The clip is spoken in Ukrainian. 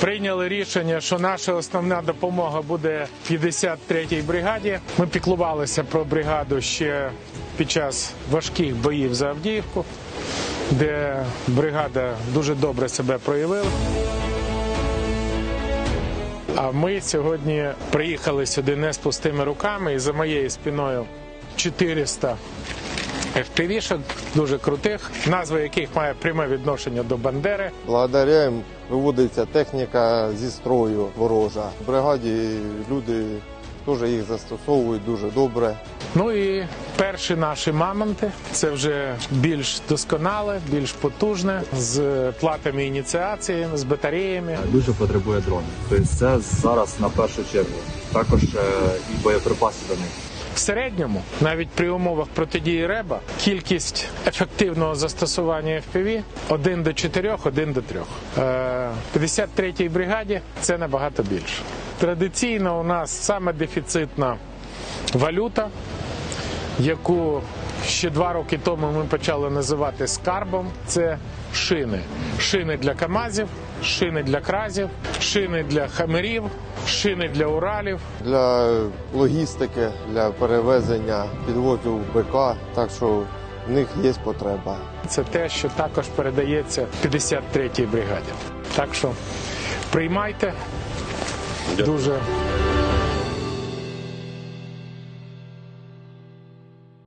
прийняли рішення, що наша основна допомога буде 53-й бригаді. Ми піклувалися про бригаду ще під час важких боїв за Авдіївку, де бригада дуже добре себе проявила. А ми сьогодні приїхали сюди не з пустими руками, і за моєю спиною 400 FPV-шок, дуже крутих, назва яких має пряме відношення до Бандери. Благодаря їм виводиться техніка зі строю ворожа. В бригаді люди теж їх застосовують дуже добре. Ну і перші наші мамонти це вже більш досконале, більш потужне, з платами ініціації, з батареями. дуже потребує дронів. Тобто це зараз на першу чергу. Також е, і боєприпаси до них. Середньому, навіть при умовах протидії РЕБа, кількість ефективного застосування FPV 1 до 4, 1 до 3. Е, 53-й бригаді це набагато більше. Традиційно у нас саме дефіцитна валюта, яку ще два роки тому ми почали називати скарбом. Це шини. Шини для КАМАЗів, шини для кразів, шини для хамерів, шини для Уралів. Для логістики, для перевезення підвозів БК, так що в них є потреба. Це те, що також передається 53-й бригаді. Так що приймайте дуже